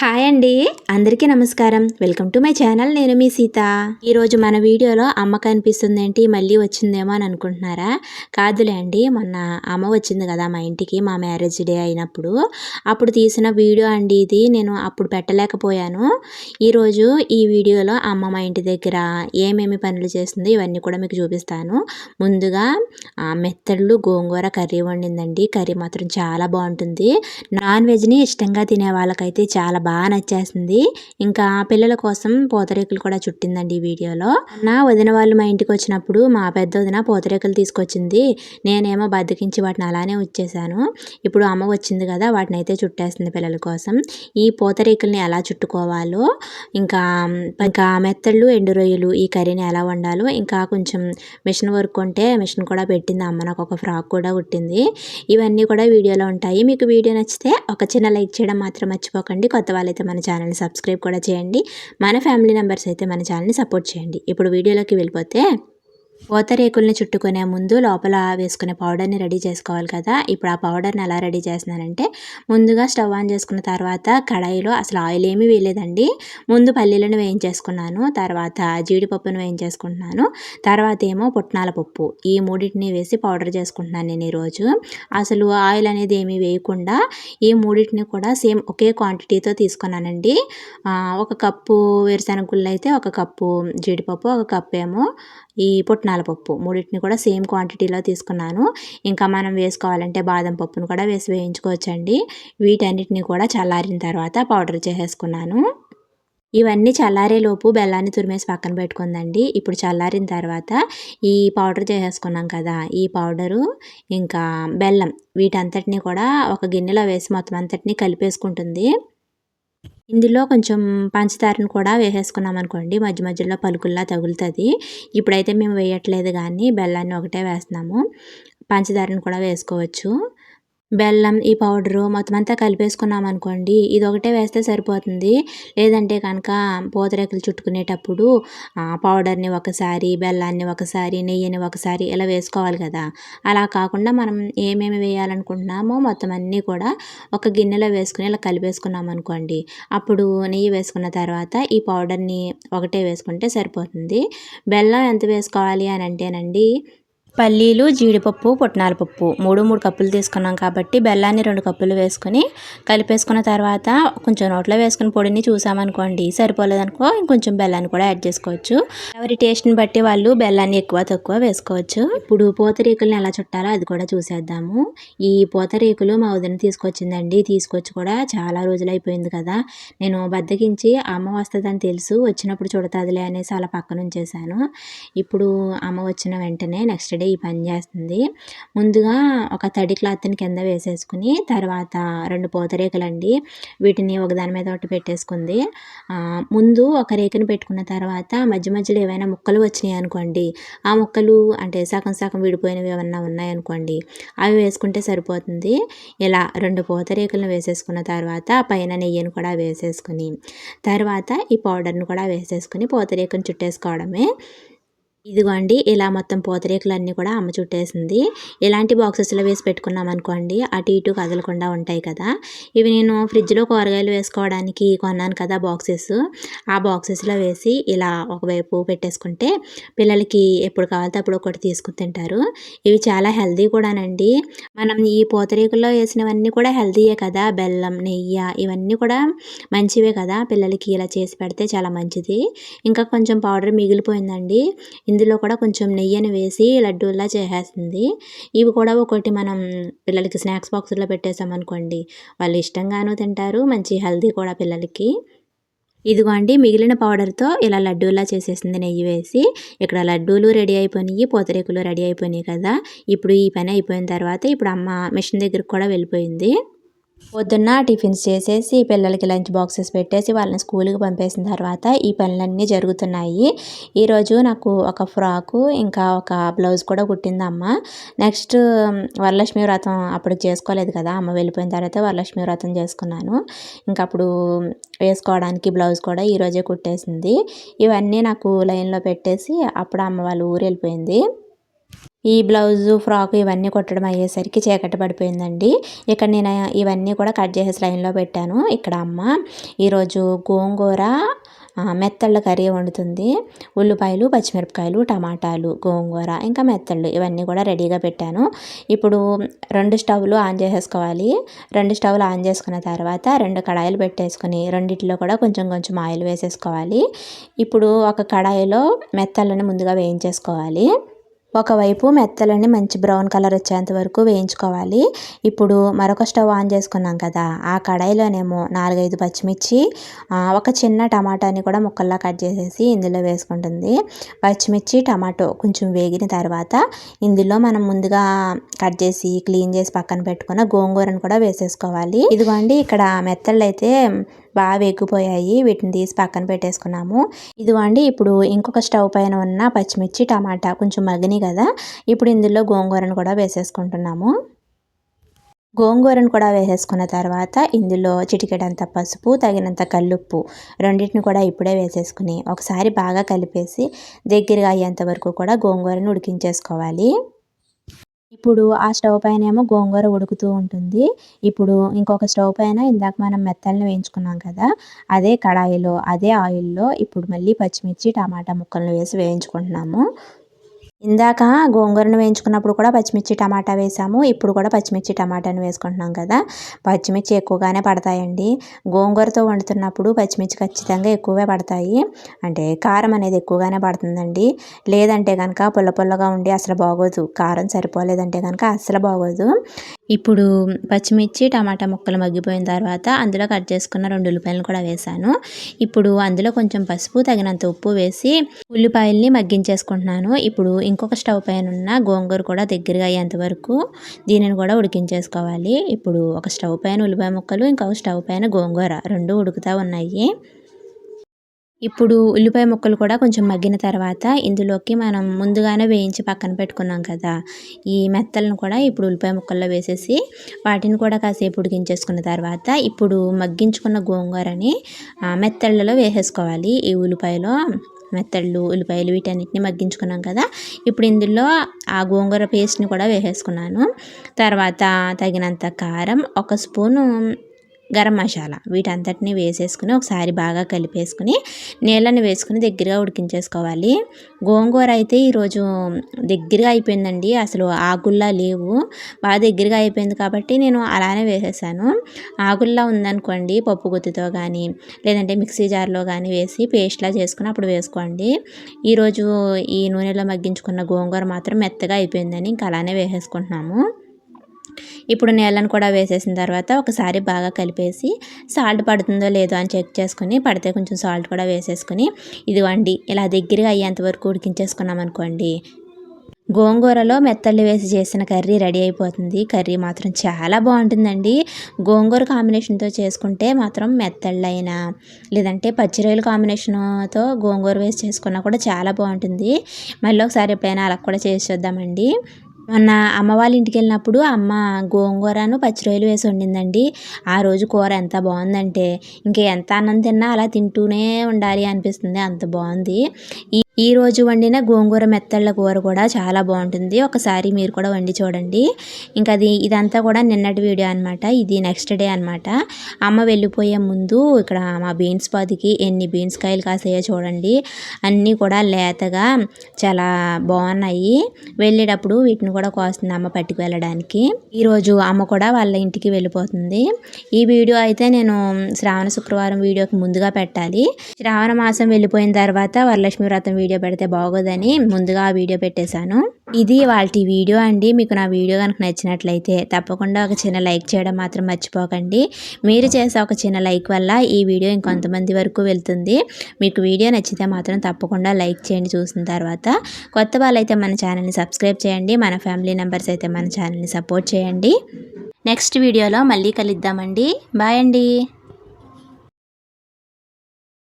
Hi అండి. అందరికీ నమస్కారం. Welcome to my channel. నేను మీ సీత. ఈరోజు మన వీడియోలో అమ్మ కనిపిస్తుంది ఏంటి మళ్ళీ వచ్చిందేమో అని అనుకుంటున్నారా? కాదులే అండి మొన్న అమ్మ వచ్చింది కదా మా ఇంటికి మా మ్యారేజ్ డే అయినప్పుడు. అప్పుడు తీసిన వీడియో అండి ఇది నేను అప్పుడు పెట్టలేకపోయాను. ఈరోజు ఈ వీడియోలో అమ్మ మా ఇంటి దగ్గర ఏమేమి పనులు చేస్తుంది ఇవన్నీ కూడా మీకు చూపిస్తాను. ముందుగా మెత్తళ్ళు గోంగూర కర్రీ వండిందండి. కర్రీ మాత్రం చాలా బాగుంటుంది. నాన్ వెజ్ని ఇష్టంగా తినే వాళ్ళకైతే చాలా బాగా నచ్చేసింది. ఇంకా పిల్లల కోసం పూతరేకులు కూడా చుట్టిందండి ఈ వీడియోలో. నా వదిన వాళ్ళు మా ఇంటికి వచ్చినప్పుడు మా పెద్ద వదిన పూతరేకులు తీసుకొచ్చింది. నేనేమో బద్దకించి వాటిని అలానే వచ్చేసాను ఇప్పుడు అమ్మ వచ్చింది కదా వాటిని అయితే చుట్టేస్తుంది పిల్లల కోసం. ఈ పూతరేకుల్ని ఎలా చుట్టుకోవాలో ఇంకా ఇంకా మెత్తళ్ళు ఎండు రొయ్యలు ఈ కర్రీని ఎలా వండాలో ఇంకా కొంచెం మిషన్ వర్క్ ఉంటే మిషన్ కూడా పెట్టింది అమ్మ. నాకు ఒక ఫ్రాక్ కూడా కుట్టింది. ఇవన్నీ కూడా వీడియోలో ఉంటాయి. మీకు వీడియో నచ్చితే ఒక చిన్న లైక్ చేయడం మాత్రం మర్చిపోకండి. కొత్త వాళ్ళైతే మన ఛానల్ని సబ్స్క్రైబ్ కూడా చేయండి. మన ఫ్యామిలీ మెంబర్స్ అయితే మన ఛానల్ని సపోర్ట్ చేయండి. ఇప్పుడు వీడియోలోకి వెళ్ళిపోతే పూతరేకుల్ని చుట్టుకునే ముందు లోపల వేసుకునే పౌడర్ని రెడీ చేసుకోవాలి కదా. ఇప్పుడు ఆ పౌడర్ని ఎలా రెడీ చేస్తున్నానంటే ముందుగా స్టవ్ ఆన్ చేసుకున్న తర్వాత కడాయిలో అసలు ఆయిల్ ఏమీ వేయలేదండి. ముందు పల్లీలను వేయించేసుకున్నాను తర్వాత జీడిపప్పును వేయించేసుకుంటున్నాను తర్వాత ఏమో పుట్నాల పప్పు. ఈ మూడింటిని వేసి పౌడర్ చేసుకుంటున్నాను నేను ఈరోజు. అసలు ఆయిల్ అనేది ఏమీ వేయకుండా ఈ మూడింటిని కూడా సేమ్ ఒకే క్వాంటిటీతో తీసుకున్నానండి. ఒక కప్పు వేరుశనగుళ్ళు అయితే ఒక కప్పు జీడిపప్పు ఒక కప్పు ఏమో ఈ పుట్నాల పప్పు. మూడింటిని కూడా సేమ్ క్వాంటిటీలో తీసుకున్నాను. ఇంకా మనం వేసుకోవాలంటే బాదం పప్పును కూడా వేసి వేయించుకోవచ్చండి. వీటన్నిటిని కూడా చల్లారిన తర్వాత పౌడర్ చేసేసుకున్నాను. ఇవన్నీ చల్లారేలోపు బెల్లాన్ని తురిమేసి పక్కన పెట్టుకుందండి. ఇప్పుడు చల్లారిన తర్వాత ఈ పౌడర్ చేసేసుకున్నాం కదా ఈ పౌడరు ఇంకా బెల్లం వీటంతటిని కూడా ఒక గిన్నెలో వేసి మొత్తం అంతటిని కలిపేసుకుంటుంది. ఇందులో కొంచెం పంచదారను కూడా వేసేసుకున్నాం అనుకోండి. మధ్య మధ్యలో పలుకుల్లా తగులుతుంది. ఇప్పుడైతే మేము వేయట్లేదు కానీ బెల్లాన్ని ఒకటే వేస్తున్నాము. పంచదారను కూడా వేసుకోవచ్చు. బెల్లం ఈ పౌడరు మొత్తం అంతా కలిపేసుకున్నాం అనుకోండి ఇది ఒకటే వేస్తే సరిపోతుంది. లేదంటే కనుక పూతరేకులు చుట్టుకునేటప్పుడు పౌడర్ని ఒకసారి బెల్లాన్ని ఒకసారి నెయ్యిని ఒకసారి ఇలా వేసుకోవాలి కదా. అలా కాకుండా మనం ఏమేమి వేయాలనుకుంటున్నామో మొత్తం అన్నీ కూడా ఒక గిన్నెలో వేసుకుని ఇలా కలిపేసుకున్నాం అనుకోండి. అప్పుడు నెయ్యి వేసుకున్న తర్వాత ఈ పౌడర్ని ఒకటే వేసుకుంటే సరిపోతుంది. బెల్లం ఎంత వేసుకోవాలి అని అంటేనండి పల్లీలు జీడిపప్పు పుట్నాల పప్పు. మూడు మూడు కప్పులు తీసుకున్నాం కాబట్టి బెల్లాన్ని రెండు కప్పులు వేసుకొని కలిపేసుకున్న తర్వాత కొంచెం నోట్లో వేసుకుని పొడిని చూసామనుకోండి సరిపోలేదనుకో ఇంకొంచెం బెల్లాన్ని కూడా యాడ్ చేసుకోవచ్చు. ఎవరి టేస్ట్ని బట్టి వాళ్ళు బెల్లాన్ని ఎక్కువ తక్కువ వేసుకోవచ్చు. ఇప్పుడు పూతరేకులను ఎలా చుట్టాలో అది కూడా చూసేద్దాము. ఈ పూతరేకులు మా వదిన తీసుకొచ్చిందండి. తీసుకొచ్చి కూడా చాలా రోజులు అయిపోయింది కదా. నేను బద్దకించి అమ్మ వస్తుందని తెలుసు వచ్చినప్పుడు చూడతాదిలే అనేసి అలా పక్కన ఉంచేసాను ఇప్పుడు అమ్మ వచ్చిన వెంటనే నెక్స్ట్ ఈ పని చేస్తుంది. ముందుగా ఒక తడి క్లాత్ని కింద వేసేసుకుని తర్వాత రెండు పూతరేకులండి వీటిని ఒకదాని మీద ఒకటి పెట్టేసుకుంది. ముందు ఒక రేఖను పెట్టుకున్న తర్వాత మధ్య మధ్యలో ఏవైనా ముక్కలు వచ్చినాయి అనుకోండి. ఆ ముక్కలు అంటే సగం సగం విడిపోయినవి ఏమన్నా ఉన్నాయనుకోండి అవి వేసుకుంటే సరిపోతుంది. ఇలా రెండు పూతరేకులను వేసేసుకున్న తర్వాత పైన నెయ్యిని కూడా వేసేసుకుని తర్వాత ఈ పౌడర్ని కూడా వేసేసుకుని పూతరేకుని చుట్టేసుకోవడమే. ఇదిగోండి ఇలా మొత్తం పూతరేకులన్నీ కూడా అమ్మ చుట్టేసింది. ఇలాంటి బాక్సెస్లో వేసి పెట్టుకున్నాం అనుకోండి అటు ఇటు కదలకుండా ఉంటాయి కదా. ఇవి నేను ఫ్రిడ్జ్లో కూరగాయలు వేసుకోవడానికి కొన్నాను కదా బాక్సెస్. ఆ బాక్సెస్లో వేసి ఇలా ఒకవైపు పెట్టేసుకుంటే పిల్లలకి ఎప్పుడు కావాలితే అప్పుడు ఒకటి తీసుకుని తింటారు. ఇవి చాలా హెల్దీ కూడానండి. మనం ఈ పూతరేకుల్లో వేసినవన్నీ కూడా హెల్దీయే కదా. బెల్లం నెయ్యి ఇవన్నీ కూడా మంచివే కదా. పిల్లలకి ఇలా చేసి పెడితే చాలా మంచిది. ఇంకా కొంచెం పౌడర్ మిగిలిపోయిందండి. ఇందులో కూడా కొంచెం నెయ్యిని వేసి లడ్డూలా చేసేస్తుంది ఇవి కూడా ఒకటి మనం పిల్లలకి స్నాక్స్ బాక్స్లో పెట్టేసామనుకోండి వాళ్ళు ఇష్టంగానూ తింటారు మంచి హెల్దీ కూడా పిల్లలకి. ఇదిగోండి మిగిలిన పౌడర్తో ఇలా లడ్డూలా చేసేసింది నెయ్యి వేసి. ఇక్కడ లడ్డూలు రెడీ అయిపోయినాయి పూతరేకులు రెడీ అయిపోయినాయి కదా. ఇప్పుడు ఈ పని అయిపోయిన తర్వాత ఇప్పుడు అమ్మ మిషన్ దగ్గరకు కూడా వెళ్ళిపోయింది. పొద్దున్న టిఫిన్స్ చేసేసి పిల్లలకి లంచ్ బాక్సెస్ పెట్టేసి వాళ్ళని స్కూల్కి పంపేసిన తర్వాత ఈ పనులన్నీ జరుగుతున్నాయి. ఈరోజు నాకు ఒక ఫ్రాకు ఇంకా ఒక బ్లౌజ్ కూడా కుట్టింది అమ్మ నెక్స్ట్ వరలక్ష్మి వ్రతం అప్పుడు చేసుకోలేదు కదా అమ్మ వెళ్ళిపోయిన తర్వాత వరలక్ష్మి వ్రతం చేసుకున్నాను. ఇంకా అప్పుడు వేసుకోవడానికి బ్లౌజ్ కూడా ఈరోజే కుట్టేసింది. ఇవన్నీ నాకు లైన్లో పెట్టేసి అప్పుడు అమ్మ వాళ్ళు ఊరు వెళ్ళిపోయింది. ఈ బ్లౌజు ఫ్రాక్ ఇవన్నీ కుట్టడం అయ్యేసరికి చీకటి పడిపోయిందండి. ఇక్కడ నేను ఇవన్నీ కూడా కట్ చేసేసి లైన్లో పెట్టాను. ఇక్కడ అమ్మ ఈరోజు గోంగూర మెత్తళ్ళ కర్రీ వండుతుంది. ఉల్లిపాయలు పచ్చిమిరపకాయలు టమాటాలు గోంగూర ఇంకా మెత్తళ్ళు ఇవన్నీ కూడా రెడీగా పెట్టాను. ఇప్పుడు రెండు స్టవ్లు ఆన్ చేసేసుకోవాలి. రెండు స్టవ్లు ఆన్ చేసుకున్న తర్వాత రెండు కడాయిలు పెట్టేసుకుని రెండిట్లో కూడా కొంచెం కొంచెం ఆయిల్ వేసేసుకోవాలి. ఇప్పుడు ఒక కడాయిలో మెత్తళ్ళని ముందుగా వేయించేసుకోవాలి. ఒకవైపు మెత్తలని మంచి బ్రౌన్ కలర్ వచ్చేంత వరకు వేయించుకోవాలి. ఇప్పుడు మరొక స్టవ్ ఆన్ చేసుకున్నాం కదా ఆ కడాయిలోనేమో నాలుగైదు పచ్చిమిర్చి ఒక చిన్న టమాటాని కూడా ముక్కల్లా కట్ చేసేసి ఇందులో వేసుకుంటుంది. పచ్చిమిర్చి టమాటో కొంచెం వేగిన తర్వాత ఇందులో మనం ముందుగా కట్ చేసి క్లీన్ చేసి పక్కన పెట్టుకున్న గోంగూరను కూడా వేసేసుకోవాలి. ఇదిగోండి ఇక్కడ మెత్తళ్ళు అయితే బాగా వేగిపోయాయి. వీటిని తీసి పక్కన పెట్టేసుకున్నాము. ఇదిగోండి ఇప్పుడు ఇంకొక స్టవ్ పైన ఉన్న పచ్చిమిర్చి టమాటా కొంచెం మగ్గినాయి కదా. ఇప్పుడు ఇందులో గోంగూరను కూడా వేసేసుకుంటున్నాము. గోంగూరను కూడా వేసేసుకున్న తర్వాత ఇందులో చిటికెడంత పసుపు తగినంత కల్లుప్పు రెండింటిని కూడా ఇప్పుడే వేసేసుకుని ఒకసారి బాగా కలిపేసి దగ్గరగా అయ్యేంత వరకు కూడా గోంగూరను ఉడికించేసుకోవాలి. ఇప్పుడు ఆ స్టవ్ పైన ఏమో గోంగూర ఉడుకుతూ ఉంటుంది. ఇప్పుడు ఇంకొక స్టవ్ పైన ఇందాక మనం మెత్తల్ని వేయించుకున్నాం కదా అదే కడాయిలో అదే ఆయిల్లో ఇప్పుడు మళ్ళీ పచ్చిమిర్చి టమాటా ముక్కలను వేసి వేయించుకుంటున్నాము. ఇందాక గోంగూరను వేయించుకున్నప్పుడు కూడా పచ్చిమిర్చి టమాటా వేసాము. ఇప్పుడు కూడా పచ్చిమిర్చి టమాటాను వేసుకుంటున్నాం కదా. పచ్చిమిర్చి ఎక్కువగానే పడతాయండి. గోంగూరతో వండుతున్నప్పుడు పచ్చిమిర్చి ఖచ్చితంగా ఎక్కువే పడతాయి. అంటే కారం అనేది ఎక్కువగానే పడుతుందండి. లేదంటే కనుక పుల్ల పుల్లగా ఉండి అసలు బాగోదు. కారం సరిపోలేదంటే కనుక అసలు బాగోదు. ఇప్పుడు పచ్చిమిర్చి టమాటా ముక్కలు మగ్గిపోయిన తర్వాత అందులో కట్ చేసుకున్న రెండు ఉల్లిపాయలను కూడా వేసాను. ఇప్పుడు అందులో కొంచెం పసుపు తగినంత ఉప్పు వేసి ఉల్లిపాయల్ని మగ్గించేసుకుంటున్నాను. ఇప్పుడు ఇంకొక స్టవ్ పైన ఉన్న గోంగూర కూడా దగ్గరగా అయ్యేంత వరకు దీనిని కూడా ఉడికించేసుకోవాలి. ఇప్పుడు ఒక స్టవ్ పైన ఉల్లిపాయ ముక్కలు ఇంకొక స్టవ్ పైన గోంగూర రెండు ఉడుకుతూ ఉన్నాయి. ఇప్పుడు ఉల్లిపాయ ముక్కలు కూడా కొంచెం మగ్గిన తర్వాత ఇందులోకి మనం ముందుగానే వేయించి పక్కన పెట్టుకున్నాం కదా ఈ మెత్తలను కూడా ఇప్పుడు ఉల్లిపాయ ముక్కల్లో వేసేసి వాటిని కూడా కాసేపు ఉడికించేసుకున్న తర్వాత ఇప్పుడు మగ్గించుకున్న గోంగూరని మెత్తళ్ళలో వేసేసుకోవాలి. ఈ ఉల్లిపాయలో మెత్తళ్ళు ఉల్లిపాయలు వీటన్నిటిని మగ్గించుకున్నాం కదా. ఇప్పుడు ఇందులో ఆ గోంగూర పేస్ట్ని కూడా వేసేసుకున్నాను. తర్వాత తగినంత కారం ఒక స్పూను గరం మసాలా వీటంతటిని వేసేసుకుని ఒకసారి బాగా కలిపేసుకుని నీళ్ళని వేసుకుని దగ్గరగా ఉడికించేసుకోవాలి. గోంగూర అయితే ఈరోజు దగ్గరగా అయిపోయిందండి. అసలు ఆకుల్లా లేవు. బాగా దగ్గరగా అయిపోయింది కాబట్టి నేను అలానే వేసేసాను. ఆకుల్లా ఉందనుకోండి పప్పు గుత్తితో కానీ లేదంటే మిక్సీ జార్లో కానీ వేసి పేస్ట్లా చేసుకుని అప్పుడు వేసుకోండి. ఈరోజు ఈ నూనెలో మగ్గించుకున్న గోంగూర మాత్రం మెత్తగా అయిపోయిందని ఇంకా అలానే వేసేసుకుంటున్నాము. ఇప్పుడు నీళ్ళను కూడా వేసేసిన తర్వాత ఒకసారి బాగా కలిపేసి సాల్ట్ పడుతుందో లేదో అని చెక్ చేసుకుని పడితే కొంచెం సాల్ట్ కూడా వేసేసుకుని ఇదిగోండి ఇలా దగ్గరగా అయ్యేంత వరకు ఉడికించేసుకున్నాం అనుకోండి. గోంగూరలో మెత్తళ్ళు వేసి చేసిన కర్రీ రెడీ అయిపోతుంది. కర్రీ మాత్రం చాలా బాగుంటుందండి. గోంగూర కాంబినేషన్తో చేసుకుంటే మాత్రం మెత్తళ్ళైనా లేదంటే పచ్చిరొయ్యల కాంబినేషన్తో గోంగూర వేసి చేసుకున్నా కూడా చాలా బాగుంటుంది. మళ్ళీ ఒకసారి ఎప్పుడైనా అలా కూడా చేసి చూద్దామండి. మొన్న అమ్మ వాళ్ళ ఇంటికి వెళ్ళినప్పుడు అమ్మ గోంగూరను పచ్చి రొయ్యలు వేసి వండిందండి. ఆ రోజు కూర ఎంత బాగుందంటే ఇంకా ఎంత అన్నం తిన్నా అలా తింటూనే ఉండాలి అనిపిస్తుంది. అంత బాగుంది. ఈ ఈ రోజు వండిన గోంగూర మెత్తళ్ళ కూర కూడా చాలా బాగుంటుంది. ఒకసారి మీరు కూడా వండి చూడండి. ఇంకా అది ఇదంతా కూడా నిన్నటి వీడియో అనమాట ఇది నెక్స్ట్ డే అనమాట అమ్మ వెళ్ళిపోయే ముందు ఇక్కడ మా బీన్స్ పాదికి ఎన్ని బీన్స్ కాయలు కాసాయో చూడండి. అన్నీ కూడా లేతగా చాలా బాగున్నాయి. వెళ్ళేటప్పుడు వీటిని కూడా కోస్తుంది అమ్మ పట్టుకు వెళ్ళడానికి. ఈరోజు అమ్మ కూడా వాళ్ళ ఇంటికి వెళ్ళిపోతుంది. ఈ వీడియో అయితే నేను శ్రావణ శుక్రవారం వీడియోకి ముందుగా పెట్టాలి. శ్రావణ మాసం వెళ్ళిపోయిన తర్వాత వరలక్ష్మి వ్రతం వీడియో పెడితే బాగోదని ముందుగా ఆ వీడియో పెట్టేశాను. ఇది వాళ్ళ వీడియో అండి. మీకు నా వీడియో కనుక నచ్చినట్లయితే తప్పకుండా ఒక చిన్న లైక్ చేయడం మాత్రం మర్చిపోకండి. మీరు చేసే ఒక చిన్న లైక్ వల్ల ఈ వీడియో ఇంకొంతమంది వరకు వెళ్తుంది. మీకు వీడియో నచ్చితే మాత్రం తప్పకుండా లైక్ చేయండి చూసిన తర్వాత. కొత్త వాళ్ళైతే మన ఛానల్ని సబ్స్క్రైబ్ చేయండి. మన ఫ్యామిలీ మెంబర్స్ అయితే మన ఛానల్ని సపోర్ట్ చేయండి. నెక్స్ట్ వీడియోలో మళ్ళీ కలుద్దామండి. బాయ్ అండి.